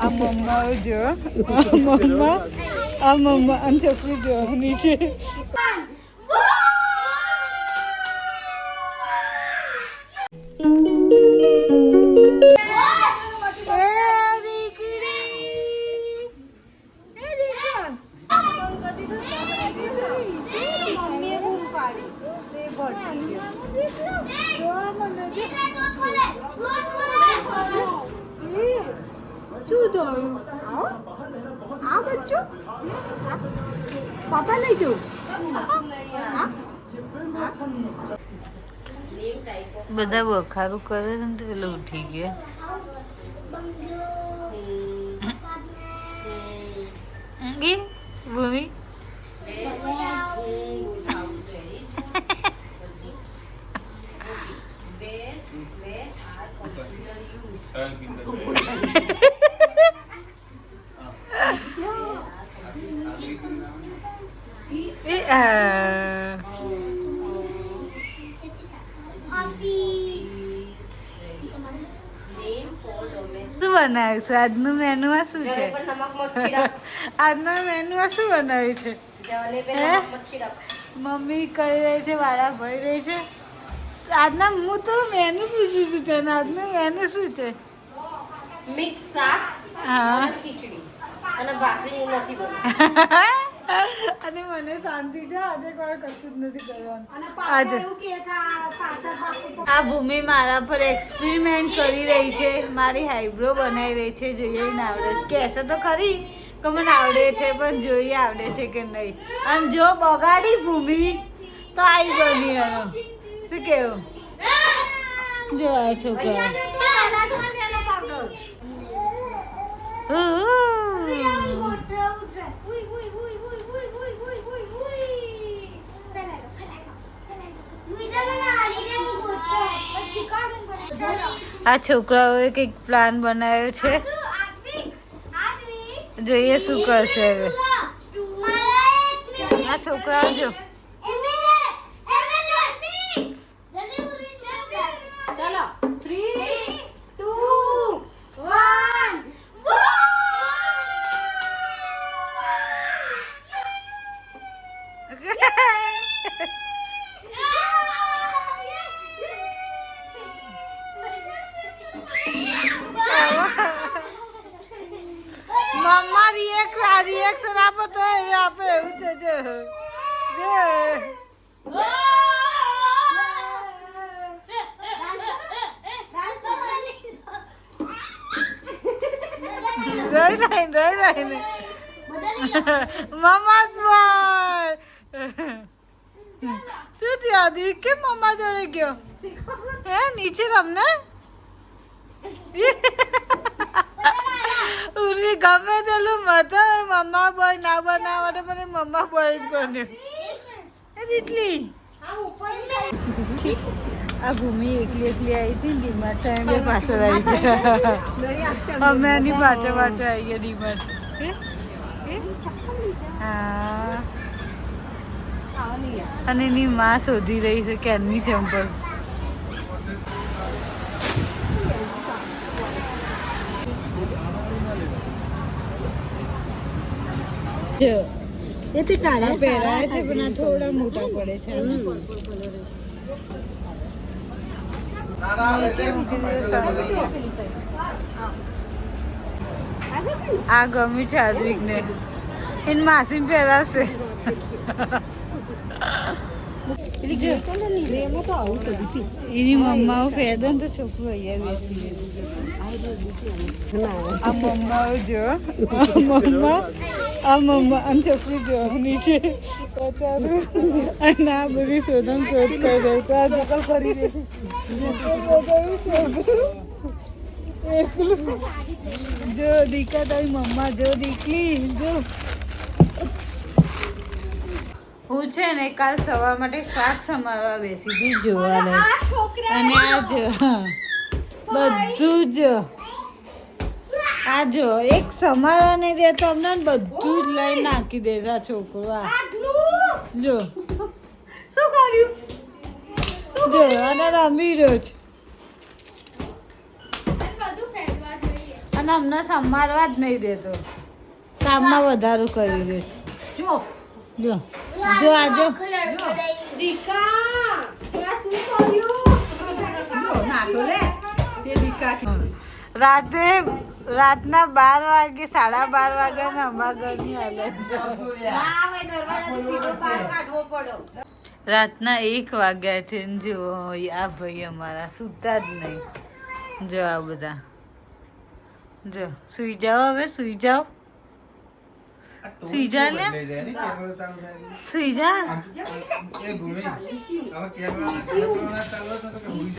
આ મમ્મા જો આ મમ્મા આ મમ્મા અને છોકરી જો નીચે શું થયું આવો. આ બચ્ચું. પાપા લઈ જવું બધા વખારું કરે છે ને તો પેલો ઉઠી ગયો? ભૂમિ? બનાવ્યું છે? આજનું મેનુમાં શું છે? આજના મેનુમાં શું બનાવ્યું છે? મમ્મી કહી રહી છે વાળા ભરી રહી છે. આજના હું તો મેનુ પૂછું છું તેને. આજનું મેનુ શું છે? મિક્સ શાક હા. ખીચડી. અને ભાખરી નથી બની અને મને શાંતિ છે. આજે કોઈ કશું જ નથી કરવાનું. આજે. આ ભૂમિ મારા પર એક્સપેરિમેન્ટ કરી રહી છે. મારી હાઈબ્રો બનાવી રહી છે. જોઈએ ને આવડે છે. કહેશે તો ખરી કે મને આવડે છે પણ જોઈએ આવડે છે કે નહીં. અને જો બગાડી ભૂમિ તો આવી બની એનો. શું કેવું? જો છોકરા. આ છોકરાઓએ કંઈક પ્લાન બનાવ્યો છે. જોઈએ શું કરશે હવે. આ છોકરાઓ જો. રિએક્ટ આ રિએક્શન આપો તો એ આપે એવું છે, જે રહી લાઈન રહી લાઈન. મમ્મા સ્માઈલ શું થયું કેમ મમ્મા જોડે ગયો? હે, નીચે રમને ઉર્વી ગમે તેલું મતો મમ્મા બોય ના બનાવવા માટે મને મમ્મા બોય જ બન્યો એ દીટલી આ ભૂમિ એકલી એકલી આવી હતી ડીમાર ડીમાર્ટ તો પાછળ આવી ગયા. અમે એની પાછળ પાછળ આવી ગયા ડીમાર હા? અને એની માં શોધી રહી છે કેનની ચંપલ. જો એ તો આ પહેરાયા છે પણ આ થોડા મોટા પડે છે. આ ગમ્યું છે આદ્વિકને એની માસી પહેરાવશે. એની મમ્માઓ પહેરદે તો છોકરું અહીંયા બેસી ના આ મમ્માઓ જો. મમ્મા આ મમ્મા અને છોકરી જો છે પચારું. અને આ બધી શોધમ શોધ કરી દે તો આ જકલ કરી દે જો દીકા તારી મમ્મા જો દીકરી જો. હું છે ને કાલ સવાર માટે શાક સમારવા બેસી હતી જોવા અને આ જો બધું જ. આ જો એક સમારવા નહીં દે તો અમને બધું જ લઈ નાખી દે આ છોકરો આ. જો. શું કર્યું? જો અને રમી રહ્યો છે. અને અમને સંભાળવા જ નહીં દેતો. કામમાં વધારો કરી દે છે. જો. જો. જો આ જો રાતે રાતના બાર વાગે, સાડા બાર વાગે ને અમારા ઘરની હાલત રાતના એક વાગ્યા છે ને જો આ ભાઈ અમારા સૂતા જ નહીં. જો આ બધા. જો, સુઈ જાઓ હવે, સુઈ જાઓ. સુઈ જા સુઈ જા.